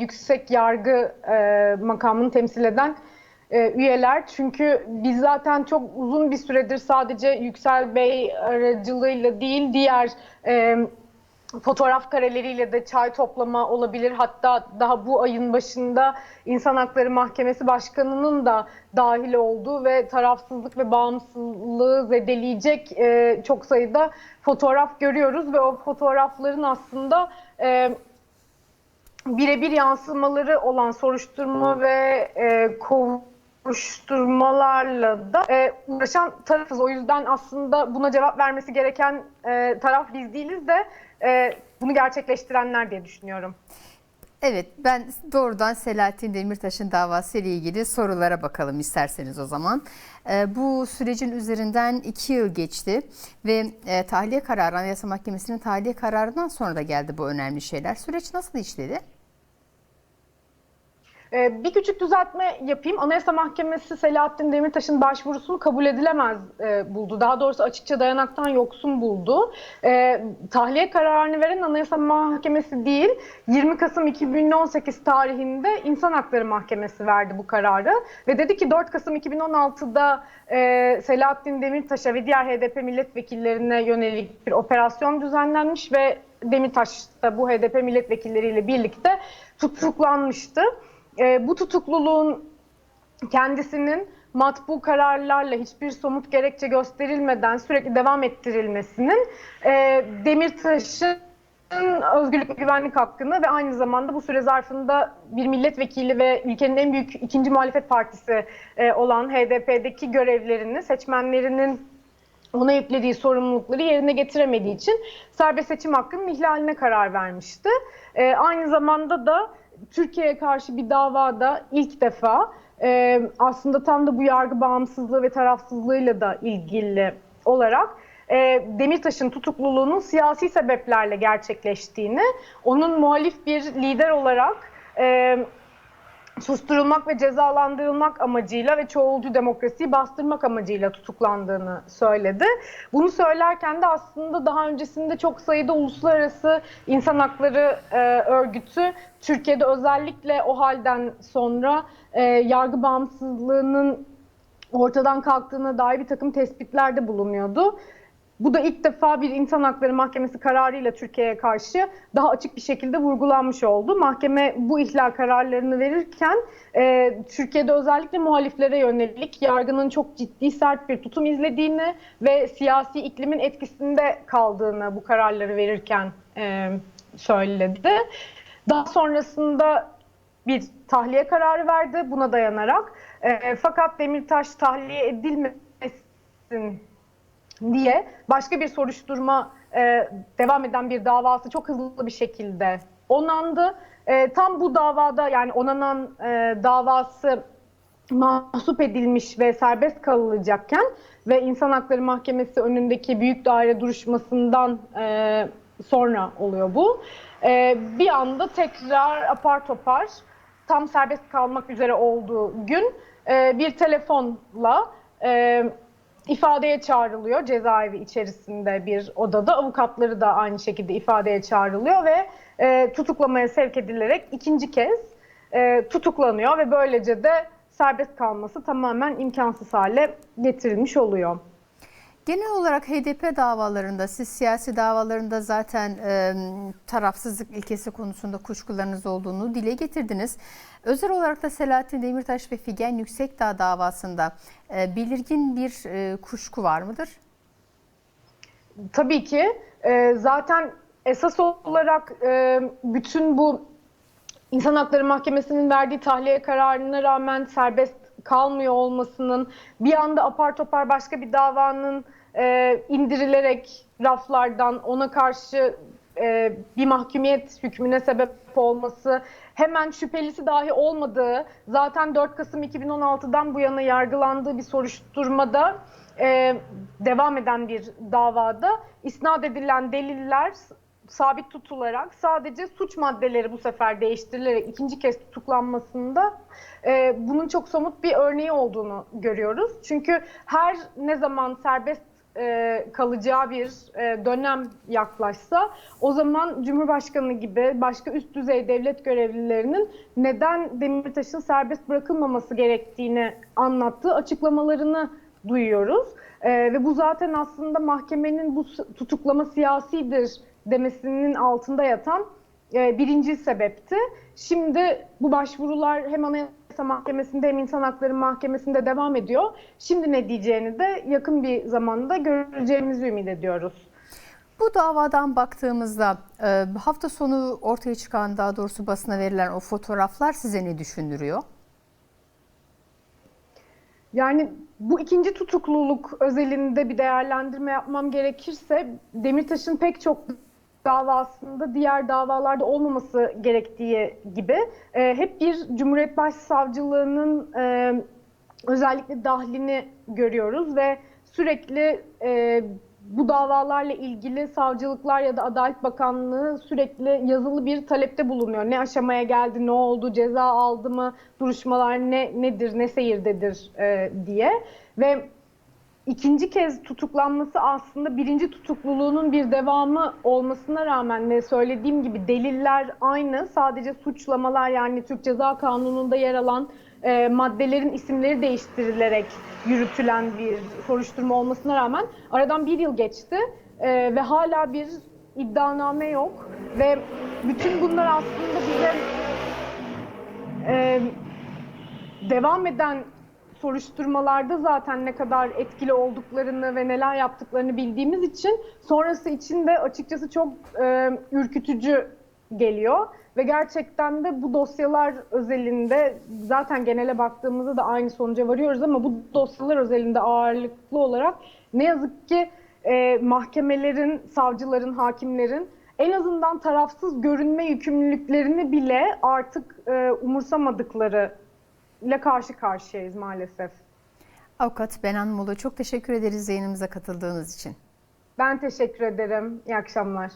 yüksek yargı e, makamını temsil eden e, üyeler. Çünkü biz zaten çok uzun bir süredir sadece Yüksel Bey aracılığıyla değil diğer e, fotoğraf kareleriyle de çay toplama olabilir. Hatta daha bu ayın başında İnsan Hakları Mahkemesi Başkanı'nın da dahil olduğu ve tarafsızlık ve bağımsızlığı zedeleyecek e, çok sayıda fotoğraf görüyoruz ve o fotoğrafların aslında e, birebir yansımaları olan soruşturma ve e, kovuşturmalarla da e, uğraşan tarafız. O yüzden aslında buna cevap vermesi gereken e, taraf biz değiliz de e, bunu gerçekleştirenler diye düşünüyorum. Evet ben doğrudan Selahattin Demirtaş'ın davası ile ilgili sorulara bakalım isterseniz o zaman. E, bu sürecin üzerinden iki yıl geçti ve e, tahliye kararı Anayasa Mahkemesi'nin tahliye kararından sonra da geldi bu önemli şeyler. Süreç nasıl işledi? Ee, bir küçük düzeltme yapayım. Anayasa Mahkemesi Selahattin Demirtaş'ın başvurusunu kabul edilemez e, buldu. Daha doğrusu açıkça dayanaktan yoksun buldu. E, tahliye kararını veren Anayasa Mahkemesi değil, 20 Kasım 2018 tarihinde İnsan Hakları Mahkemesi verdi bu kararı. Ve dedi ki 4 Kasım 2016'da e, Selahattin Demirtaş'a ve diğer HDP milletvekillerine yönelik bir operasyon düzenlenmiş ve Demirtaş da bu HDP milletvekilleriyle birlikte tutuklanmıştı e, bu tutukluluğun kendisinin matbu kararlarla hiçbir somut gerekçe gösterilmeden sürekli devam ettirilmesinin e, Demirtaş'ın özgürlük ve güvenlik hakkını ve aynı zamanda bu süre zarfında bir milletvekili ve ülkenin en büyük ikinci muhalefet partisi e, olan HDP'deki görevlerini, seçmenlerinin ona yüklediği sorumlulukları yerine getiremediği için serbest seçim hakkının ihlaline karar vermişti. E, aynı zamanda da Türkiye'ye karşı bir davada ilk defa e, aslında tam da bu yargı bağımsızlığı ve tarafsızlığıyla da ilgili olarak e, Demirtaş'ın tutukluluğunun siyasi sebeplerle gerçekleştiğini, onun muhalif bir lider olarak e, susturulmak ve cezalandırılmak amacıyla ve çoğulcu demokrasiyi bastırmak amacıyla tutuklandığını söyledi. Bunu söylerken de aslında daha öncesinde çok sayıda uluslararası insan hakları e, örgütü Türkiye'de özellikle o halden sonra e, yargı bağımsızlığının ortadan kalktığına dair bir takım tespitlerde bulunuyordu. Bu da ilk defa bir insan hakları mahkemesi kararıyla Türkiye'ye karşı daha açık bir şekilde vurgulanmış oldu. Mahkeme bu ihlal kararlarını verirken e, Türkiye'de özellikle muhaliflere yönelik yargının çok ciddi sert bir tutum izlediğini ve siyasi iklimin etkisinde kaldığını bu kararları verirken e, söyledi. Daha sonrasında bir tahliye kararı verdi buna dayanarak. E, fakat Demirtaş tahliye edilmesin diye başka bir soruşturma e, devam eden bir davası çok hızlı bir şekilde onandı. E, tam bu davada yani onanan e, davası mahsup edilmiş ve serbest kalınacakken ve İnsan Hakları Mahkemesi önündeki büyük daire duruşmasından e, sonra oluyor bu. E, bir anda tekrar apar topar tam serbest kalmak üzere olduğu gün e, bir telefonla e, ifadeye çağrılıyor cezaevi içerisinde bir odada. Avukatları da aynı şekilde ifadeye çağrılıyor ve e, tutuklamaya sevk edilerek ikinci kez e, tutuklanıyor ve böylece de serbest kalması tamamen imkansız hale getirilmiş oluyor. Genel olarak HDP davalarında, siz siyasi davalarında zaten e, tarafsızlık ilkesi konusunda kuşkularınız olduğunu dile getirdiniz. Özel olarak da Selahattin Demirtaş ve Figen Yüksekdağ davasında e, belirgin bir e, kuşku var mıdır? Tabii ki. E, zaten esas olarak e, bütün bu İnsan Hakları Mahkemesi'nin verdiği tahliye kararına rağmen serbest kalmıyor olmasının bir anda apar topar başka bir davanın e, indirilerek raflardan ona karşı e, bir mahkumiyet hükmüne sebep olması, hemen şüphelisi dahi olmadığı, zaten 4 Kasım 2016'dan bu yana yargılandığı bir soruşturmada e, devam eden bir davada isnat edilen deliller sabit tutularak sadece suç maddeleri bu sefer değiştirilerek ikinci kez tutuklanmasında e, bunun çok somut bir örneği olduğunu görüyoruz. Çünkü her ne zaman serbest e, kalacağı bir e, dönem yaklaşsa o zaman Cumhurbaşkanı gibi başka üst düzey devlet görevlilerinin neden Demirtaş'ın serbest bırakılmaması gerektiğini anlattığı açıklamalarını duyuyoruz. E, ve bu zaten aslında mahkemenin bu tutuklama siyasidir demesinin altında yatan e, birinci sebepti. Şimdi bu başvurular hem Anayasa Mahkemesi'nde hem İnsan Hakları Mahkemesi'nde devam ediyor. Şimdi ne diyeceğini de yakın bir zamanda göreceğimizi ümit ediyoruz. Bu davadan baktığımızda e, hafta sonu ortaya çıkan daha doğrusu basına verilen o fotoğraflar size ne düşündürüyor? Yani bu ikinci tutukluluk özelinde bir değerlendirme yapmam gerekirse Demirtaş'ın pek çok davasında diğer davalarda olmaması gerektiği gibi e, hep bir Cumhuriyet Başsavcılığı'nın e, özellikle dahlini görüyoruz ve sürekli e, bu davalarla ilgili savcılıklar ya da Adalet Bakanlığı sürekli yazılı bir talepte bulunuyor. Ne aşamaya geldi, ne oldu, ceza aldı mı, duruşmalar ne nedir, ne seyirdedir e, diye ve ikinci kez tutuklanması aslında birinci tutukluluğunun bir devamı olmasına rağmen ve söylediğim gibi deliller aynı. Sadece suçlamalar yani Türk Ceza Kanunu'nda yer alan e, maddelerin isimleri değiştirilerek yürütülen bir soruşturma olmasına rağmen aradan bir yıl geçti e, ve hala bir iddianame yok ve bütün bunlar aslında bize e, devam eden soruşturmalarda zaten ne kadar etkili olduklarını ve neler yaptıklarını bildiğimiz için sonrası için de açıkçası çok e, ürkütücü geliyor. Ve gerçekten de bu dosyalar özelinde zaten genele baktığımızda da aynı sonuca varıyoruz ama bu dosyalar özelinde ağırlıklı olarak ne yazık ki e, mahkemelerin, savcıların, hakimlerin en azından tarafsız görünme yükümlülüklerini bile artık e, umursamadıkları ile karşı karşıyayız maalesef. Avukat Benan Molu çok teşekkür ederiz yayınımıza katıldığınız için. Ben teşekkür ederim. İyi akşamlar.